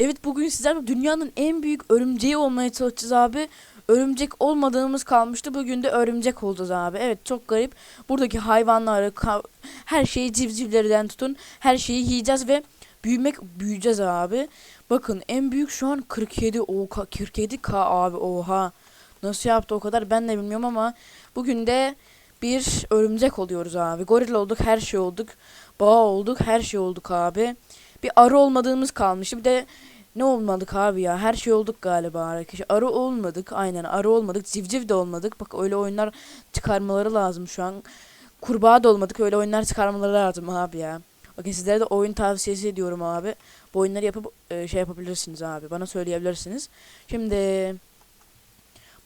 Evet bugün sizlerle dünyanın en büyük örümceği olmaya çalışacağız abi. Örümcek olmadığımız kalmıştı. Bugün de örümcek olacağız abi. Evet çok garip. Buradaki hayvanları, her şeyi civcivlerden tutun. Her şeyi yiyeceğiz ve büyümek büyüyeceğiz abi. Bakın en büyük şu an 47 o 47k abi oha. Nasıl yaptı o kadar ben de bilmiyorum ama bugün de bir örümcek oluyoruz abi. Goril olduk, her şey olduk. Boğa olduk, her şey olduk abi. Bir arı olmadığımız kalmıştı. Bir de ne olmadık abi ya? Her şey olduk galiba arkadaşlar. Arı olmadık. Aynen arı olmadık. Civciv de olmadık. Bak öyle oyunlar çıkarmaları lazım şu an. Kurbağa da olmadık. Öyle oyunlar çıkarmaları lazım abi ya. Bakın sizlere de oyun tavsiyesi ediyorum abi. Bu oyunları yapıp e, şey yapabilirsiniz abi. Bana söyleyebilirsiniz. Şimdi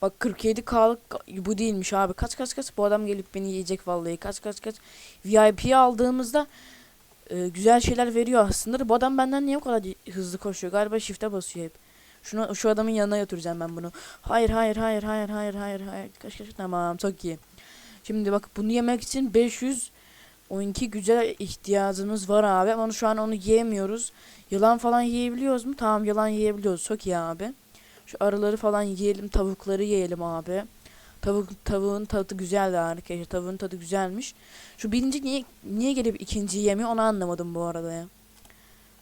bak 47K'lık bu değilmiş abi. Kaç kaç kaç bu adam gelip beni yiyecek vallahi. Kaç kaç kaç. VIP'yi aldığımızda e, güzel şeyler veriyor aslında. Bu adam benden niye o kadar hızlı koşuyor? Galiba shift'e basıyor hep. Şunu şu adamın yanına götüreceğim ben bunu. Hayır hayır hayır hayır hayır hayır hayır. Kaç kaç tamam çok iyi. Şimdi bak bunu yemek için 500 12 güzel ihtiyacımız var abi ama şu an onu yiyemiyoruz. Yılan falan yiyebiliyoruz mu? Tamam yılan yiyebiliyoruz. Çok iyi abi. Şu arıları falan yiyelim, tavukları yiyelim abi. Tavuk tavuğun tadı güzeldi arkadaşlar. Tavuğun tadı güzelmiş. Şu birinci niye niye gelip ikinciyi yemiyor onu anlamadım bu arada ya.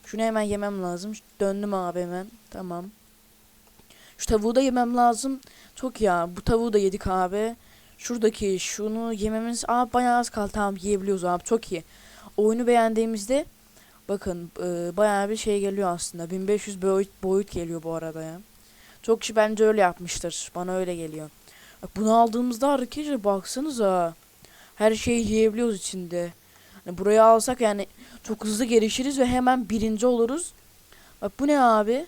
Şunu hemen yemem lazım. Döndüm abi hemen. Tamam. Şu tavuğu da yemem lazım. Çok ya. Bu tavuğu da yedik abi. Şuradaki şunu yememiz Aa bayağı az kaldı. Tamam yiyebiliyoruz abi. Çok iyi. Oyunu beğendiğimizde bakın e, bayağı bir şey geliyor aslında. 1500 boyut, boyut geliyor bu arada ya. Çok kişi bence öyle yapmıştır. Bana öyle geliyor. Bunu aldığımızda arkadaşlar baksanıza. Her şeyi yiyebiliyoruz içinde. Hani buraya alsak yani çok hızlı gelişiriz ve hemen birinci oluruz. Bak bu ne abi?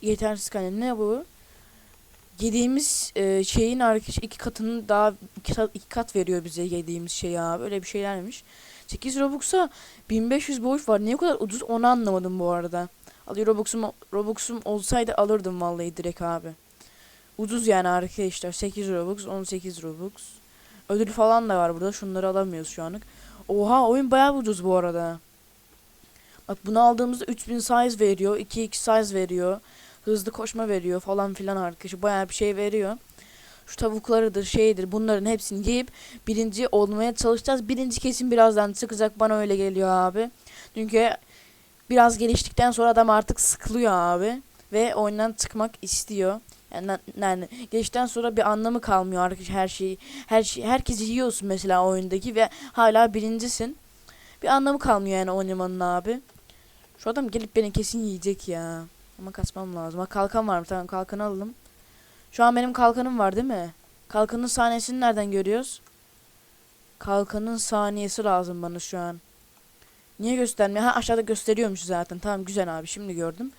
Yetersiz kaynak. Ne bu? Yediğimiz e, şeyin arkadaş iki katını daha iki, kat- iki kat veriyor bize yediğimiz şey abi. Öyle bir şeylermiş. 8 Robux'a 1500 boyut var. Niye kadar ucuz onu anlamadım bu arada. Alıyor Robux'um, Robux'um olsaydı alırdım vallahi direkt abi. Ucuz yani arkadaşlar. 8 Robux, 18 Robux. Ödül falan da var burada. Şunları alamıyoruz şu anlık. Oha oyun bayağı ucuz bu arada. Bak bunu aldığımızda 3000 size veriyor. 2x size veriyor. Hızlı koşma veriyor falan filan arkadaşlar. Bayağı bir şey veriyor. Şu tavuklarıdır şeydir bunların hepsini yiyip birinci olmaya çalışacağız. Birinci kesin birazdan çıkacak bana öyle geliyor abi. Çünkü biraz geliştikten sonra adam artık sıkılıyor abi. Ve oyundan çıkmak istiyor. Yani, yani geçten sonra bir anlamı kalmıyor arkadaşlar her şeyi. Her şey herkesi yiyorsun mesela oyundaki ve hala birincisin. Bir anlamı kalmıyor yani oynamanın abi. Şu adam gelip beni kesin yiyecek ya. Ama kaçmam lazım. Ha kalkan var mı? Tamam kalkanı alalım. Şu an benim kalkanım var değil mi? Kalkanın saniyesini nereden görüyoruz? Kalkanın saniyesi lazım bana şu an. Niye göstermiyor? Ha aşağıda gösteriyormuş zaten. Tamam güzel abi şimdi gördüm.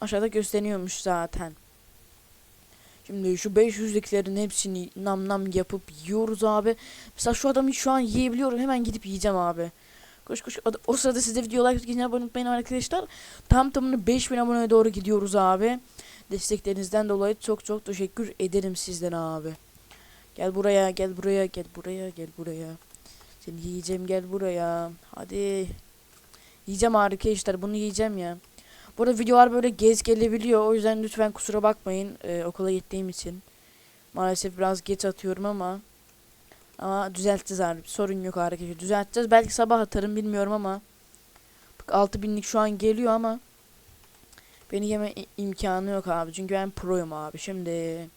Aşağıda gösteriyormuş zaten. Şimdi şu 500'lüklerin hepsini nam nam yapıp yiyoruz abi. Mesela şu adamı şu an yiyebiliyorum. Hemen gidip yiyeceğim abi. Koş koş. O- sırada size video like atmayı abone unutmayın arkadaşlar. Tam tamına 5000 aboneye doğru gidiyoruz abi. Desteklerinizden dolayı çok çok teşekkür ederim sizden abi. Gel buraya, gel buraya, gel buraya, gel buraya. Seni yiyeceğim, gel buraya. Hadi. Yiyeceğim arkadaşlar, bunu yiyeceğim ya. Burada videolar böyle gez gelebiliyor. O yüzden lütfen kusura bakmayın e, okula gittiğim için. Maalesef biraz geç atıyorum ama ama düzelteceğiz abi. Sorun yok arkadaşlar. Düzelteceğiz. Belki sabah atarım bilmiyorum ama bak 6000'lik şu an geliyor ama beni yeme imkanı yok abi. Çünkü ben proyum abi. Şimdi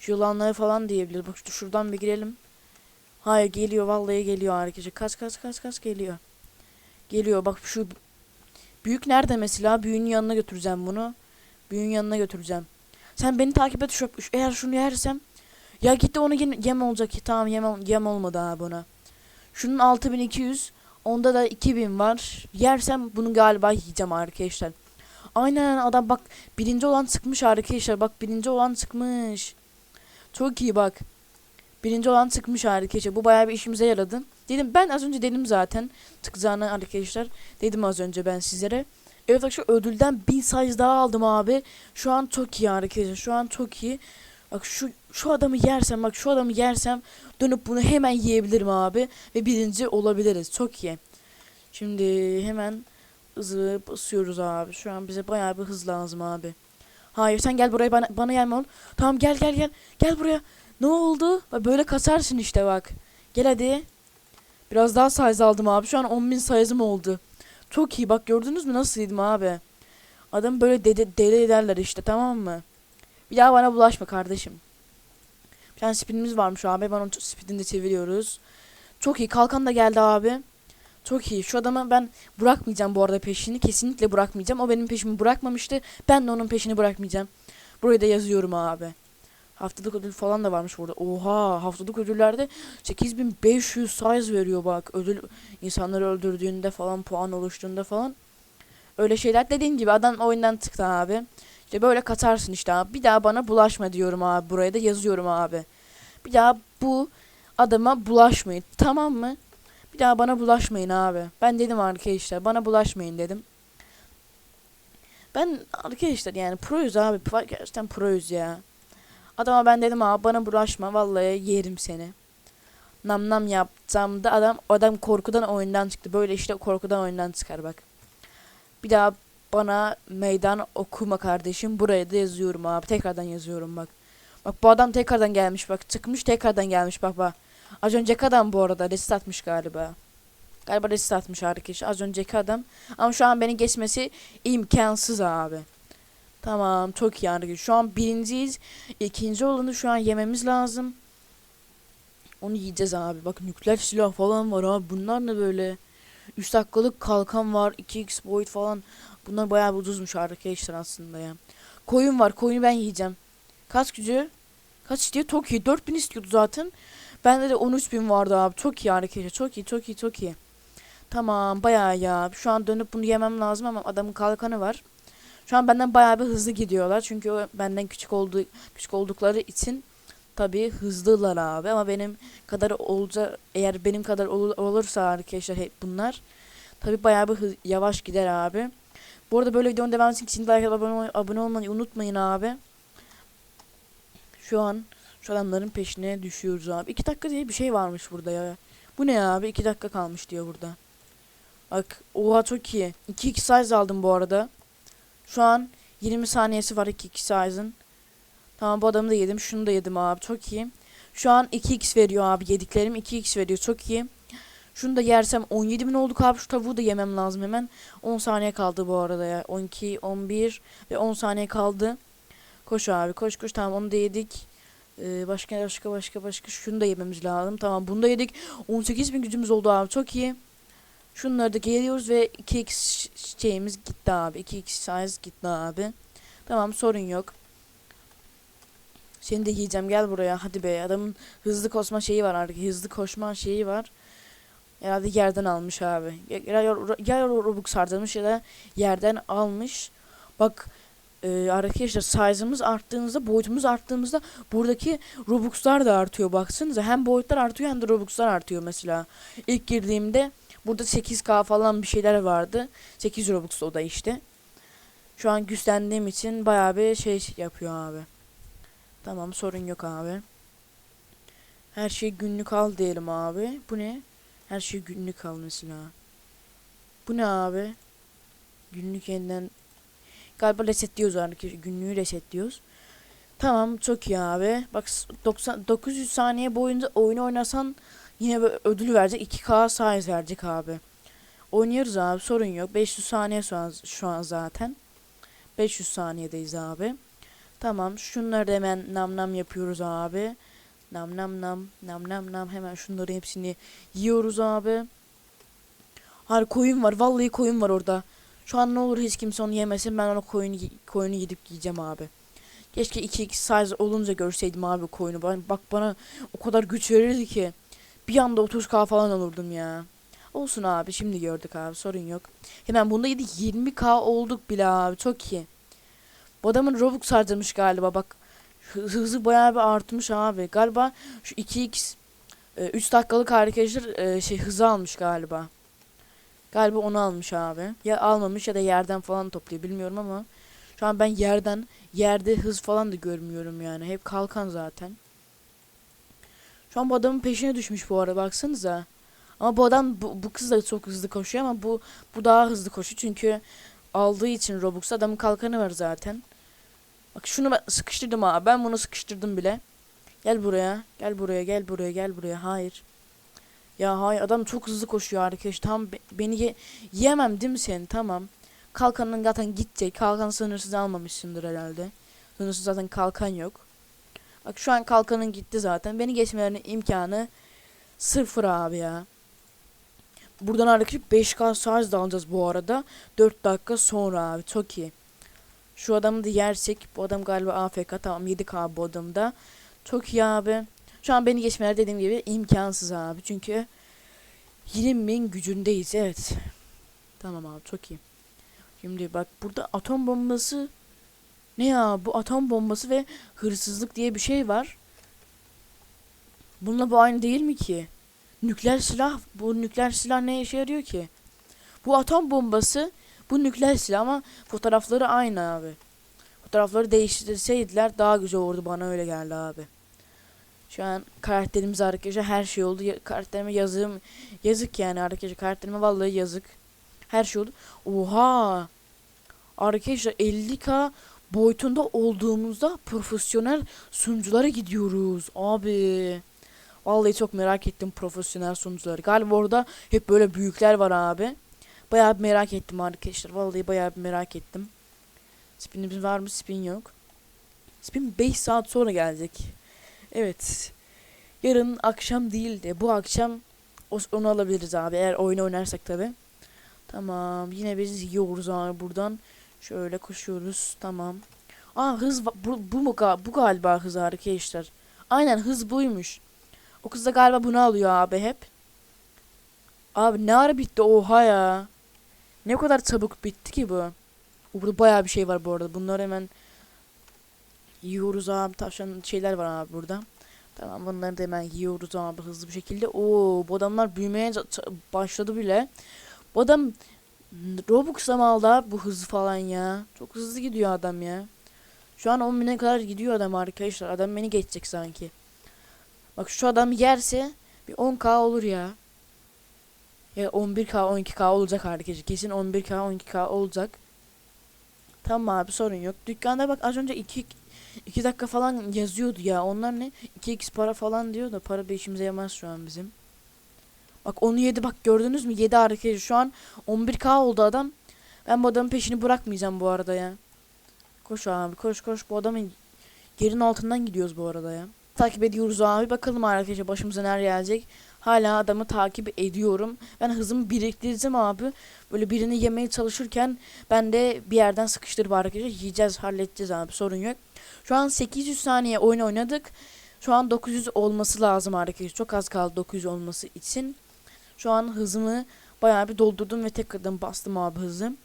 şu yılanları falan diyebilir. Bak şu- şuradan bir girelim. Hayır geliyor vallahi geliyor arkadaşlar. Kaç kaç kaç kaç geliyor. Geliyor bak şu büyük nerede mesela? Büyüğün yanına götüreceğim bunu. Büyüğün yanına götüreceğim. Sen beni takip et şu, eğer şunu yersem ya gitti onu yem, yem olacak tamam yem, yem olmadı abi buna. Şunun 6200 onda da 2000 var. Yersem bunu galiba yiyeceğim arkadaşlar. Aynen adam bak birinci olan çıkmış arkadaşlar. Bak birinci olan çıkmış. Çok iyi bak. Birinci olan çıkmış arkadaşlar. Bu bayağı bir işimize yaradı. Dedim ben az önce dedim zaten çıkacağını arkadaşlar. Dedim az önce ben sizlere. Evet arkadaşlar ödülden bir size daha aldım abi. Şu an çok iyi arkadaşlar. Şu an çok iyi. Bak şu şu adamı yersem bak şu adamı yersem dönüp bunu hemen yiyebilirim abi ve birinci olabiliriz. Çok iyi. Şimdi hemen hızı basıyoruz abi. Şu an bize bayağı bir hız lazım abi. Hayır sen gel buraya bana, bana gelme oğlum. Tamam gel gel gel. Gel buraya. Ne oldu? Bak Böyle kasarsın işte bak. Gel hadi. Biraz daha size aldım abi. Şu an 10.000 size'ım oldu. Çok iyi bak gördünüz mü nasıl yedim abi. Adam böyle dede, deli ederler işte tamam mı? Bir daha bana bulaşma kardeşim. Bir tane spinimiz varmış abi. Ben onun spinini de çeviriyoruz. Çok iyi. Kalkan da geldi abi. Çok iyi. Şu adamı ben bırakmayacağım bu arada peşini. Kesinlikle bırakmayacağım. O benim peşimi bırakmamıştı. Ben de onun peşini bırakmayacağım. Buraya da yazıyorum abi. Haftalık ödül falan da varmış burada. Oha haftalık ödüllerde 8500 size veriyor bak. Ödül insanları öldürdüğünde falan puan oluştuğunda falan. Öyle şeyler dediğin gibi adam oyundan çıktı abi. İşte böyle katarsın işte abi. Bir daha bana bulaşma diyorum abi. Buraya da yazıyorum abi. Bir daha bu adama bulaşmayın. Tamam mı? Bir daha bana bulaşmayın abi. Ben dedim arkadaşlar bana bulaşmayın dedim. Ben arkadaşlar yani proyuz abi. Gerçekten proyuz ya. Adama ben dedim abi bana bulaşma vallahi yerim seni. Nam nam yapacağım da adam adam korkudan oyundan çıktı. Böyle işte korkudan oyundan çıkar bak. Bir daha bana meydan okuma kardeşim. Buraya da yazıyorum abi. Tekrardan yazıyorum bak. Bak bu adam tekrardan gelmiş bak. Çıkmış tekrardan gelmiş bak bak. Az önceki adam bu arada resit atmış galiba. Galiba resit atmış arkadaşlar. Az önceki adam. Ama şu an beni geçmesi imkansız abi. Tamam çok iyi arkadaşlar. Şu an birinciyiz. İkinci olanı şu an yememiz lazım. Onu yiyeceğiz abi. Bak nükleer silah falan var abi. Bunlar ne böyle? 3 dakikalık kalkan var. 2x boyut falan. Bunlar bayağı ucuzmuş arkadaşlar aslında ya. Koyun var. Koyunu ben yiyeceğim. Kaç gücü? Kaç istiyor? Çok iyi. 4000 istiyordu zaten. Bende de 13000 vardı abi. Çok iyi arkadaşlar. Çok iyi, çok iyi, çok iyi. Tamam bayağı ya. Şu an dönüp bunu yemem lazım ama adamın kalkanı var. Şu an benden bayağı bir hızlı gidiyorlar. Çünkü benden küçük olduğu küçük oldukları için tabii hızlılar abi ama benim kadar olca eğer benim kadar ol- olursa arkadaşlar hep bunlar tabii bayağı bir hız- yavaş gider abi. Bu arada böyle videonun devamı için like abone, abone olmayı unutmayın abi. Şu an şu adamların peşine düşüyoruz abi. 2 dakika diye bir şey varmış burada ya. Bu ne abi? 2 dakika kalmış diyor burada. Bak oha çok iyi. 2x size aldım bu arada. Şu an 20 saniyesi var 2x size'ın. Tamam bu adamı da yedim. Şunu da yedim abi. Çok iyi. Şu an 2x veriyor abi. Yediklerim 2x veriyor. Çok iyi. Şunu da yersem 17 bin olduk abi. Şu tavuğu da yemem lazım hemen. 10 saniye kaldı bu arada ya. 12, 11 ve 10 saniye kaldı. Koş abi koş koş. Tamam onu da yedik. Ee, başka başka başka başka. Şunu da yememiz lazım. Tamam bunu da yedik. 18 bin gücümüz oldu abi. Çok iyi. Şunları da geliyoruz ve 2x ş- şeyimiz gitti abi. 2x size gitti abi. Tamam sorun yok. Seni de yiyeceğim gel buraya hadi be adamın hızlı koşma şeyi var artık hızlı koşma şeyi var. Herhalde yerden almış abi. Ya, ya, ya Robux harcamış ya da yerden almış. Bak e, arkadaşlar size'ımız arttığımızda boyutumuz arttığımızda buradaki Robux'lar da artıyor baksanıza. Hem boyutlar artıyor hem de Robux'lar artıyor mesela. İlk girdiğimde burada 8K falan bir şeyler vardı. 8 Robux o da işte. Şu an güçlendiğim için bayağı bir şey yapıyor abi. Tamam sorun yok abi. Her şey günlük al diyelim abi. Bu ne? Her şey günlük al mesela. Bu ne abi? Günlük yeniden galiba resetliyoruz arkadaşlar. Günlüğü resetliyoruz. Tamam çok iyi abi. Bak s- 90 900 saniye boyunca oyunu oynasan yine ödül verecek. 2K size verecek abi. Oynuyoruz abi sorun yok. 500 saniye şu an, şu an zaten. 500 saniyedeyiz abi. Tamam şunları da hemen nam nam yapıyoruz abi. Nam nam nam nam nam nam hemen şunları hepsini yiyoruz abi. Har koyun var vallahi koyun var orada. Şu an ne olur hiç kimse onu yemesin ben onu koyunu koyunu gidip yiyeceğim abi. Keşke 2x size olunca görseydim abi koyunu. Bak bana o kadar güç verirdi ki. Bir anda 30k falan olurdum ya. Olsun abi şimdi gördük abi sorun yok. Hemen bunda yedik 20k olduk bile abi çok iyi. Bu adamın Robux harcamış galiba bak. hı- Hızı bayağı bir artmış abi. Galiba şu 2x 3 dakikalık arkadaşlar e, şey hızı almış galiba. Galiba onu almış abi. Ya almamış ya da yerden falan topluyor bilmiyorum ama şu an ben yerden yerde hız falan da görmüyorum yani. Hep kalkan zaten. Şu an bu adamın peşine düşmüş bu arada baksanıza. Ama bu adam bu, bu kız da çok hızlı koşuyor ama bu bu daha hızlı koşuyor çünkü aldığı için Robux adamın kalkanı var zaten. Bak şunu ben sıkıştırdım abi. Ben bunu sıkıştırdım bile. Gel buraya. Gel buraya. Gel buraya. Gel buraya. Hayır. Ya hayır adam çok hızlı koşuyor arkadaş. Tam be- beni ye- yiyemem değil mi sen? Tamam. Kalkanın zaten gidecek. Kalkan sınırsız almamışsındır herhalde. Sınırsız zaten kalkan yok. Bak şu an kalkanın gitti zaten. Beni geçmelerinin imkanı sıfır abi ya. Buradan arkadaşlar 5K şarj da alacağız bu arada. 4 dakika sonra abi. Çok iyi. Şu adamı da yersek. Bu adam galiba AFK. Tamam 7K bu adamda. Çok iyi abi. Şu an beni geçmeler dediğim gibi imkansız abi. Çünkü 20 bin gücündeyiz. Evet. Tamam abi çok iyi. Şimdi bak burada atom bombası ne ya bu atom bombası ve hırsızlık diye bir şey var. Bununla bu aynı değil mi ki? Nükleer silah bu nükleer silah ne işe yarıyor ki? Bu atom bombası bu nükleer silah ama fotoğrafları aynı abi. Fotoğrafları değiştirseydiler daha güzel olurdu bana öyle geldi abi. Şu an karakterimiz arkadaşlar her şey oldu. Karakterime yazım yazık yani arkadaşlar karakterime vallahi yazık. Her şey oldu. Oha! Arkadaşlar 50k boyutunda olduğumuzda profesyonel sunuculara gidiyoruz abi. Vallahi çok merak ettim profesyonel sunucuları. Galiba orada hep böyle büyükler var abi. Bayağı bir merak ettim arkadaşlar. Vallahi bayağı bir merak ettim. Spinimiz var mı? Spin yok. Spin 5 saat sonra gelecek. Evet. Yarın akşam değil de bu akşam onu alabiliriz abi. Eğer oyunu oynarsak tabi. Tamam. Yine biz yiyoruz abi buradan. Şöyle koşuyoruz. Tamam. Aa hız bu, bu mu bu galiba hız arkadaşlar. Aynen hız buymuş. O kız da galiba bunu alıyor abi hep. Abi ne ara bitti oha ya. Ne kadar çabuk bitti ki bu. Burada bayağı bir şey var bu arada. Bunları hemen yiyoruz abi. Tavşan şeyler var abi burada. Tamam bunları da hemen yiyoruz abi hızlı bir şekilde. Oo bu adamlar büyümeye başladı bile. Bu adam Aldı abi bu hızı falan ya. Çok hızlı gidiyor adam ya. Şu an 10 bine kadar gidiyor adam arkadaşlar. Adam beni geçecek sanki. Bak şu adam yerse bir 10k olur ya. Ya 11k 12k olacak arkadaşlar. Kesin 11k 12k olacak. Tamam abi sorun yok. Dükkanda bak az önce 2 2 dakika falan yazıyordu ya. Onlar ne? 2x para falan diyor da para bir işimize yaramaz şu an bizim. Bak onu yedi bak gördünüz mü? Yedi arkadaşlar. Şu an 11k oldu adam. Ben bu adamın peşini bırakmayacağım bu arada ya. Koş abi koş koş. Bu adamın yerin altından gidiyoruz bu arada ya. Takip ediyoruz abi. Bakalım arkadaşlar başımıza neler gelecek. Hala adamı takip ediyorum. Ben hızımı biriktirdim abi. Böyle birini yemeye çalışırken ben de bir yerden sıkıştırıp arkadaşlar yiyeceğiz halledeceğiz abi sorun yok. Şu an 800 saniye oyun oynadık. Şu an 900 olması lazım arkadaşlar. Çok az kaldı 900 olması için. Şu an hızımı bayağı bir doldurdum ve tekrardan bastım abi hızım.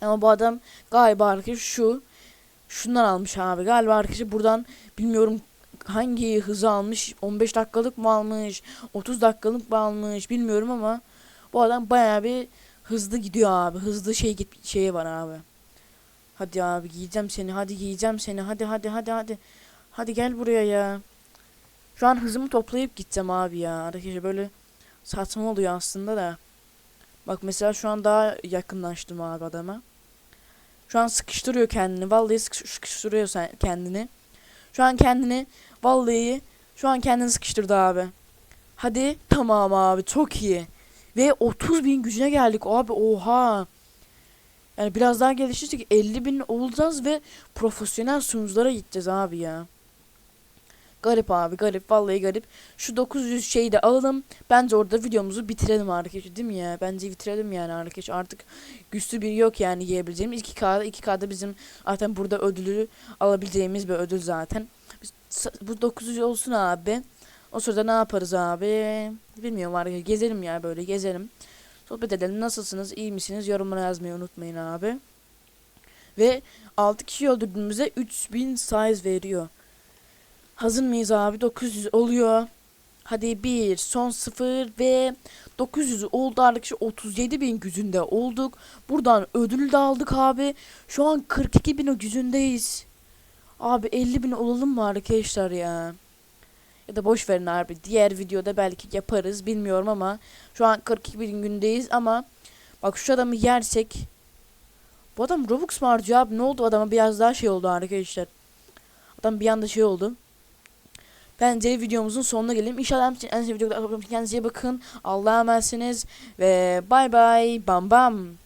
Ama bu adam galiba arkadaşlar şu şundan almış abi. Galiba arkadaşlar buradan bilmiyorum hangi hızı almış. 15 dakikalık mı almış? 30 dakikalık mı almış? Bilmiyorum ama bu adam bayağı bir hızlı gidiyor abi. Hızlı şey git şeyi var abi. Hadi abi giyeceğim seni. Hadi giyeceğim seni. Hadi hadi hadi hadi. Hadi gel buraya ya. Şu an hızımı toplayıp gideceğim abi ya. Arkadaşlar böyle saçma oluyor aslında da. Bak mesela şu an daha yakınlaştım abi adama. Şu an sıkıştırıyor kendini. Vallahi sıkış- sıkıştırıyor sen kendini. Şu an kendini vallahi şu an kendini sıkıştırdı abi. Hadi tamam abi çok iyi. Ve 30 bin gücüne geldik abi oha. Yani biraz daha gelişirsek 50 bin olacağız ve profesyonel sunuculara gideceğiz abi ya. Garip abi garip vallahi garip. Şu 900 şeyi de alalım. Bence orada videomuzu bitirelim arkadaşlar değil mi ya? Bence bitirelim yani arkadaşlar. Artık güçlü biri yok yani yiyebileceğimiz. 2K'da 2K'da bizim zaten burada ödülü alabileceğimiz bir ödül zaten. Biz, bu 900 olsun abi. O sırada ne yaparız abi? Bilmiyorum arkadaşlar. Gezelim ya böyle gezelim. Sohbet edelim. Nasılsınız? iyi misiniz? Yorumlara yazmayı unutmayın abi. Ve 6 kişi öldürdüğümüzde 3000 size veriyor. Hazır mıyız abi? 900 oluyor. Hadi 1, son 0 ve 900 oldu arkadaşlar. 37 bin güzünde olduk. Buradan ödül de aldık abi. Şu an 42 bin güzündeyiz. Abi 50 bin olalım mı arkadaşlar ya? Ya da boş verin abi. Diğer videoda belki yaparız bilmiyorum ama şu an 42 bin gündeyiz ama bak şu adamı yersek bu adam Robux mu harcıyor abi? Ne oldu adama? Biraz daha şey oldu arkadaşlar. Adam bir anda şey oldu. Bence videomuzun sonuna gelelim. İnşallah en videoda kendinize iyi bakın. Allah'a emanetsiniz ve bay bay bam bam.